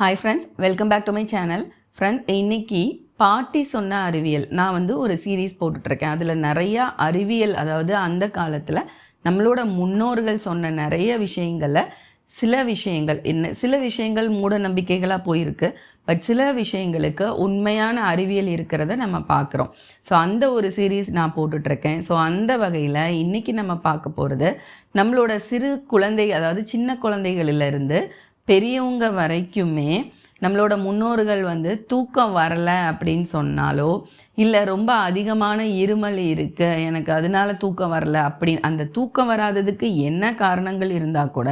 Hi friends welcome back to my channel friends இன்னைக்கு பாட்டி சொன்ன அறிவியல். நான் வந்து ஒரு சீரீஸ் போட்டுட்ருக்கேன் அதில் நிறையா அறிவியல் அதாவது அந்த காலத்தில் நம்மளோட முன்னோர்கள் சொன்ன நிறைய விஷயங்களை சில விஷயங்கள் என்ன சில விஷயங்கள் மூட நம்பிக்கைகளாக போயிருக்கு. பட் சில விஷயங்களுக்கு உண்மையான அறிவியல் இருக்கிறத நம்ம பார்க்குறோம் ஸோ அந்த ஒரு சீரீஸ் நான் போட்டுட்ருக்கேன் ஸோ அந்த வகையில் இன்றைக்கி நம்ம பார்க்க போகிறது நம்மளோட சிறு குழந்தை அதாவது சின்ன குழந்தைகளிலிருந்து பெரியவங்க வரைக்குமே நம்மளோட முன்னோர்கள் வந்து தூக்கம் வரலை அப்படின்னு சொன்னாலோ இல்லை ரொம்ப அதிகமான இருமல் இருக்கு எனக்கு அதனால தூக்கம் வரல அப்படின்னு அந்த தூக்கம் வராததுக்கு என்ன காரணங்கள் இருந்தால் கூட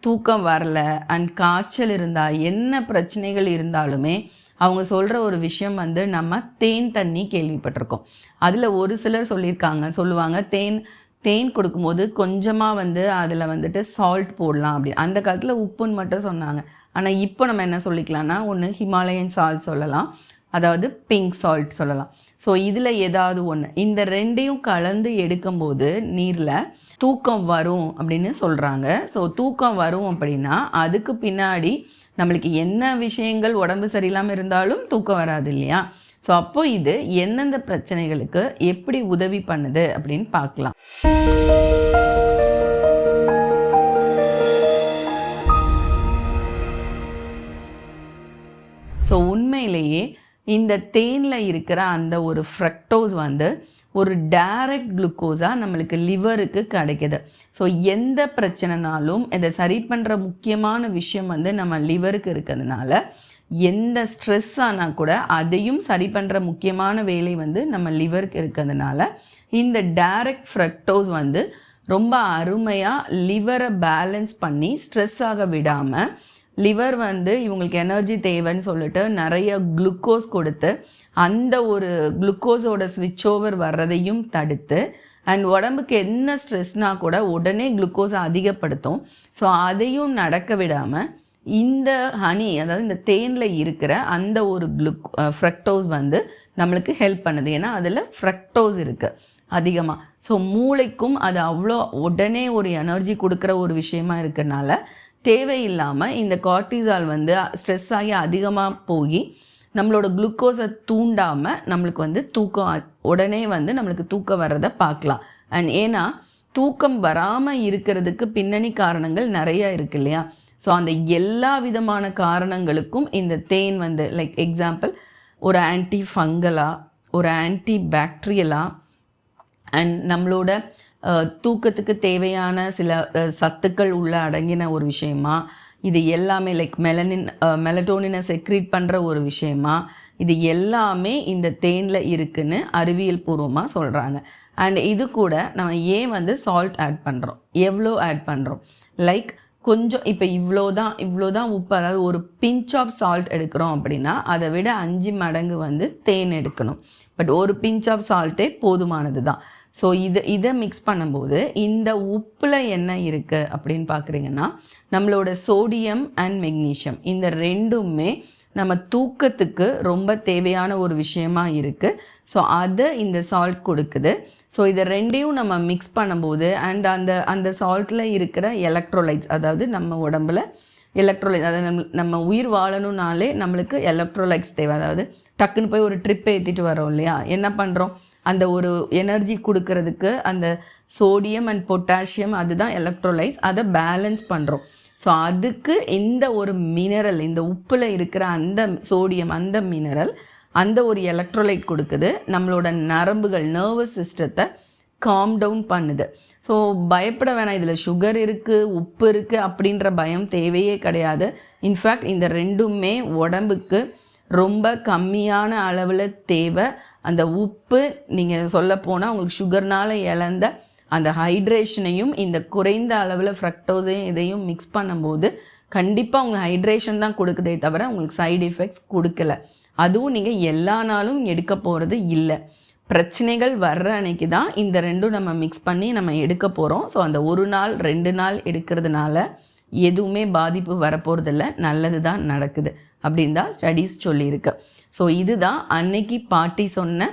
தூக்கம் வரல அண்ட் காய்ச்சல் இருந்தால் என்ன பிரச்சனைகள் இருந்தாலுமே அவங்க சொல்கிற ஒரு விஷயம் வந்து நம்ம தேன் தண்ணி கேள்விப்பட்டிருக்கோம். அதில் ஒரு சிலர் சொல்லியிருக்காங்க சொல்லுவாங்க தேன் தேன் கொடுக்கும்போது கொஞ்சமாக வந்து அதில் வந்துட்டு சால்ட் போடலாம் அப்படி. அந்த காலத்தில் உப்புன்னு மட்டும் சொன்னாங்க. ஆனால் இப்போ நம்ம என்ன சொல்லிக்கலாம்னா ஒன்று ஹிமாலயன் சால்ட் சொல்லலாம். அதாவது பிங்க் சால்ட் சொல்லலாம். ஸோ இதில் ஏதாவது ஒன்று இந்த ரெண்டையும் கலந்து எடுக்கும்போது நீரில் தூக்கம் வரும் அப்படின்னு சொல்கிறாங்க ஸோ தூக்கம் வரும் அப்படின்னா அதுக்கு பின்னாடி நம்மளுக்கு என்ன விஷயங்கள் உடம்பு சரியில்லாமல் இருந்தாலும் தூக்கம் வராது இல்லையா? ஸோ அப்போ இது எந்தெந்த பிரச்சனைகளுக்கு எப்படி உதவி பண்ணுது அப்படின்னு பார்க்கலாம். ஸோ உண்மையிலேயே இந்த தேனில் இருக்கிற அந்த ஒரு ஃப்ரக்டோஸ் வந்து ஒரு டைரக்ட் குளுக்கோஸாக நம்மளுக்கு லிவருக்கு கிடைக்கிது. ஸோ எந்த பிரச்சனைனாலும் இதை சரி பண்ணுற முக்கியமான விஷயம் வந்து நம்ம லிவருக்கு இருக்கிறதுனால எந்த ஸ்ட்ரெஸ் ஆனால் கூட அதையும் சரி பண்ணுற முக்கியமான வேலை வந்து நம்ம லிவருக்கு இருக்கிறதுனால இந்த டைரக்ட் ஃப்ரக்டோஸ் வந்து ரொம்ப அருமையாக லிவரை பேலன்ஸ் பண்ணி ஸ்ட்ரெஸ் ஆக விடாமல் லிவர் வந்து இவங்களுக்கு எனர்ஜி தேவைன்னு சொல்லிட்டு நிறைய குளுக்கோஸ் கொடுத்து அந்த ஒரு குளுக்கோஸோட ஸ்விட்ச் ஓவர் வர்றதையும் தடுத்து அண்ட் உடம்புக்கு என்ன ஸ்ட்ரெஸ்னால் கூட உடனே குளுக்கோஸை அதிகப்படுத்தும். ஸோ அதையும் நடக்க விடாமல் இந்த ஹனி அதாவது இந்த தேனில் இருக்கிற அந்த ஒரு குளுக் ஃப்ரக்டோஸ் வந்து நம்மளுக்கு ஹெல்ப் பண்ணுது. ஏன்னா அதில் ஃப்ரக்டோஸ் இருக்குது அதிகமாக ஸோ மூளைக்கும் அது அவ்வளோ உடனே ஒரு எனர்ஜி கொடுக்குற ஒரு விஷயமா இருக்கிறனால தேவையில்லாமல் இந்த கார்டிசால் வந்து ஸ்ட்ரெஸ் ஆகி அதிகமாக போய் நம்மளோட குளுக்கோஸை தூண்டாமல் நம்மளுக்கு வந்து தூக்கம் உடனே வந்து நம்மளுக்கு தூக்கம் வர்றதை பார்க்கலாம். அண்ட் ஏன்னா தூக்கம் வராமல் இருக்கிறதுக்கு பின்னணி காரணங்கள் நிறையா இருக்கு இல்லையா? ஸோ அந்த எல்லா விதமான காரணங்களுக்கும் இந்த தேன் வந்து லைக் எக்ஸாம்பிள் ஒரு ஆன்டி ஃபங்கலா ஒரு ஆன்டி பேக்டீரியலா அண்ட் நம்மளோட தூக்கத்துக்கு தேவையான சில சத்துக்கள் உள்ள அடங்கின ஒரு விஷயமா? இது எல்லாமே லைக் மெலனின் மெலட்டோனினை செக்ரீட் பண்ணுற ஒரு விஷயமா? இது எல்லாமே இந்த தேனில் இருக்குன்னு அறிவியல் பூர்வமாக சொல்கிறாங்க அண்ட் இது கூட நம்ம ஏன் வந்து சால்ட் ஆட் பண்ணுறோம் எவ்வளோ ஆட் பண்ணுறோம் லைக் கொஞ்சம் இப்போ இவ்வளோ தான் இவ்வளோ தான் உப்பு அதாவது ஒரு பிஞ்ச் ஆஃப் சால்ட் எடுக்கிறோம் அப்படின்னா அதை விட அஞ்சு மடங்கு வந்து தேன் எடுக்கணும். பட் ஒரு பிஞ்ச் ஆஃப் சால்ட்டே போதுமானது தான் ஸோ இது இதை மிக்ஸ் பண்ணும்போது இந்த உப்பில் என்ன இருக்குது அப்படின்னு பார்க்குறீங்கன்னா நம்மளோட சோடியம் அண்ட் மெக்னீஷியம் இந்த ரெண்டுமே நம்ம தூக்கத்துக்கு ரொம்ப தேவையான ஒரு விஷயமா இருக்குது ஸோ அதை இந்த சால்ட் கொடுக்குது. ஸோ இதை ரெண்டையும் நம்ம மிக்ஸ் பண்ணும்போது அண்ட் அந்த அந்த சால்ட்டில் இருக்கிற எலக்ட்ரோலைட்ஸ் அதாவது நம்ம உடம்புல எலக்ட்ரோலைட் அதாவது நம்ம நம்ம உயிர் வாழணும்னாலே நம்மளுக்கு எலக்ட்ரோலைட்ஸ் தேவை. அதாவது டக்குன்னு போய் ஒரு ட்ரிப் ஏற்றிட்டு வரோம் இல்லையா? என்ன பண்ணுறோம் அந்த ஒரு எனர்ஜி கொடுக்கறதுக்கு அந்த சோடியம் அண்ட் பொட்டாசியம் அதுதான் எலக்ட்ரோலைட்ஸ் அதை பேலன்ஸ் பண்ணுறோம் ஸோ அதுக்கு இந்த ஒரு மினரல் இந்த உப்பில் இருக்கிற அந்த சோடியம் அந்த மினரல் அந்த ஒரு எலக்ட்ரோலைட் கொடுக்குது. நம்மளோட நரம்புகள் நர்வஸ் சிஸ்டத்தை காம் டவுன் பண்ணுது. ஸோ பயப்பட வேணாம். இதில் சுகர் இருக்குது உப்பு இருக்குது அப்படின்ற பயம் தேவையே கிடையாது. இன்ஃபேக்ட் இந்த ரெண்டுமே உடம்புக்கு ரொம்ப கம்மியான அளவில் தேவை. அந்த உப்பு நீங்கள் சொல்ல போனால் உங்களுக்கு சுகர்னால் இழந்த அந்த ஹைட்ரேஷனையும் இந்த குறைந்த அளவில் ஃப்ரக்டோஸையும் இதையும் மிக்ஸ் பண்ணும்போது கண்டிப்பாக உங்களுக்கு ஹைட்ரேஷன் தான் கொடுக்குதே தவிர உங்களுக்கு சைடு எஃபெக்ட்ஸ் கொடுக்கல. அதுவும் நீங்கள் எல்லா நாளும் எடுக்க போகிறது இல்லை. பிரச்சனைகள் வர்ற அன்னைக்கு தான் இந்த ரெண்டும் நம்ம மிக்ஸ் பண்ணி நம்ம எடுக்க போகிறோம் ஸோ அந்த ஒரு நாள் ரெண்டு நாள் எடுக்கிறதுனால எதுவுமே பாதிப்பு வரப்போகிறதில்ல நல்லது தான் நடக்குது அப்படின்னு தான் ஸ்டடீஸ் சொல்லியிருக்கு. ஸோ இதுதான் அன்னைக்கு பாட்டி சொன்ன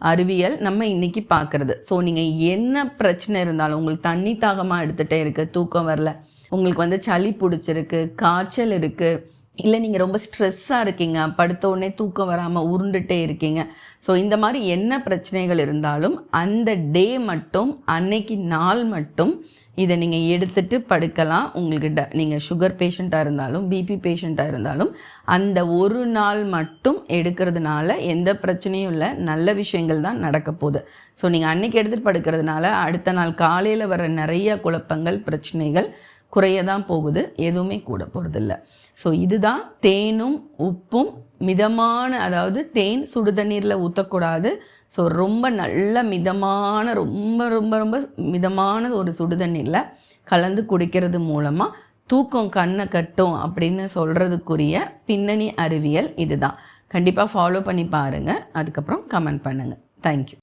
அறிவியல் நம்ம இன்னைக்கு பார்க்குறது ஸோ நீங்கள் என்ன பிரச்சனை இருந்தாலும் உங்களுக்கு தண்ணி தாகமாக எடுத்துகிட்டே இருக்குது தூக்கம் வரல உங்களுக்கு வந்து சளி பிடிச்சிருக்கு காய்ச்சல் இருக்குது இல்லை நீங்கள் ரொம்ப ஸ்ட்ரெஸ்ஸாக இருக்கீங்க. படுத்த உடனே தூக்கம் வராமல் உருண்டுட்டே இருக்கீங்க. ஸோ இந்த மாதிரி என்ன பிரச்சனைகள் இருந்தாலும் அந்த டே மட்டும் அன்னைக்கு நாள் மட்டும் இதை நீங்கள் எடுத்துட்டு படுக்கலாம். உங்களுக்கு ட நீங்கள் சுகர் பேஷண்ட்டாக இருந்தாலும் பிபி பேஷண்ட்டாக இருந்தாலும் அந்த ஒரு நாள் மட்டும் எடுக்கிறதுனால எந்த பிரச்சனையும் இல்லை. நல்ல விஷயங்கள் தான் நடக்க போகுது. ஸோ நீங்கள் அன்னைக்கு எடுத்துகிட்டு படுக்கிறதுனால அடுத்த நாள் காலையில் வர நிறைய குழப்பங்கள் பிரச்சனைகள் குறைய தான் போகுது எதுவுமே கூட போகிறதில்ல ஸோ இதுதான் தேனும் உப்பும் மிதமான அதாவது தேன் சுடு தண்ணீரில் ஊற்றக்கூடாது ஸோ ரொம்ப நல்ல மிதமான ரொம்ப ரொம்ப ரொம்ப மிதமான ஒரு சுடு தண்ணீரில் கலந்து குடிக்கிறது மூலமாக தூக்கம் கண்ணை கட்டும் அப்படின்னு சொல்கிறதுக்குரிய பின்னணி அறிவியல் இதுதான். கண்டிப்பாக ஃபாலோ பண்ணி பாருங்கள் அதுக்கப்புறம் கமெண்ட் பண்ணுங்கள் தேங்க்யூ